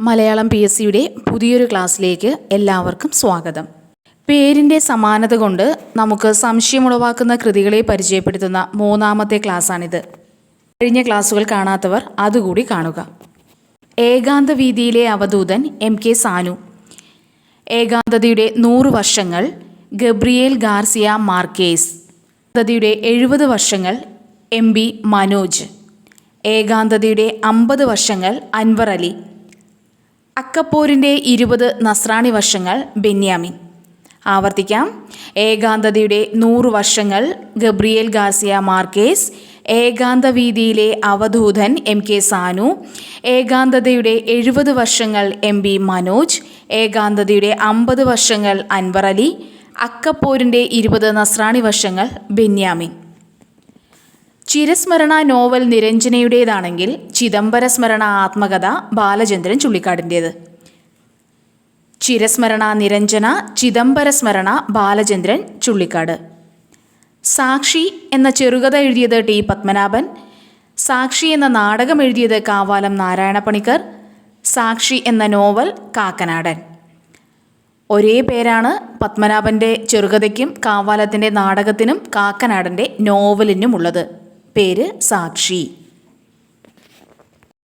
Malayalam P S സിയുടെ പുതിയൊരു ക്ലാസ്സിലേക്ക് എല്ലാവർക്കും സ്വാഗതം. പേരിന്റെ സമാനത കൊണ്ട് നമുക്ക് സംശയമുളവാക്കുന്ന കൃതികളെ പരിചയപ്പെടുത്തുന്ന മൂന്നാമത്തെ ക്ലാസ്സാണിത്. കഴിഞ്ഞ ക്ലാസ്സുകൾ കാണാത്തവർ അതുകൂടി കാണുക. ഏകാന്ത വീതിയിലെ അവധൂതൻ എം കെ സാനു. ഏകാന്തതയുടെ നൂറ് വർഷങ്ങൾ ഗബ്രിയേൽ ഗാർസിയ മാർക്കേസ്. ഏകാന്തതയുടെ എഴുപത് വർഷങ്ങൾ എം ബി മനോജ്. ഏകാന്തതയുടെ അമ്പത് വർഷങ്ങൾ അൻവർ അലി. അക്കപ്പോരിന്റെ ഇരുപത് നസ്രാണി വർഷങ്ങൾ ബെന്യാമിൻ. ആവർത്തിക്കാം. ഏകാന്തതയുടെ നൂറ് വർഷങ്ങൾ ഗബ്രിയേൽ ഗാസിയ മാർക്കേസ് ഏകാന്ത വീതിയിലെ അവധൂതൻ എം കെ സാനു ഏകാന്തതയുടെ എഴുപത് വർഷങ്ങൾ എം ബി മനോജ് ഏകാന്തതയുടെ അമ്പത് വർഷങ്ങൾ അൻവർ അലി അക്കപ്പോരിന്റെ ഇരുപത് നസ്രാണി വർഷങ്ങൾ ബെന്യാമിൻ. ചിരസ്മരണ നോവൽ നിരഞ്ജനയുടേതാണെങ്കിൽ ചിദംബര സ്മരണ ആത്മകഥ ബാലചന്ദ്രൻ ചുള്ളിക്കാടിന്റേത് ചിരസ്മരണ നിരഞ്ജന ചിദംബര സ്മരണ ബാലചന്ദ്രൻ ചുള്ളിക്കാട്. സാക്ഷി എന്ന ചെറുകഥ എഴുതിയത് ടി പത്മനാഭൻ. സാക്ഷി എന്ന നാടകം എഴുതിയത് കാവാലം നാരായണ പണിക്കർ സാക്ഷി എന്ന നോവൽ കാക്കനാടൻ. ഒരേ പേരാണ് പത്മനാഭന്റെ ചെറുകഥയ്ക്കും കാവാലത്തിന്റെ നാടകത്തിനും കാക്കനാടന്റെ നോവലിനും பேர் சாட்சி.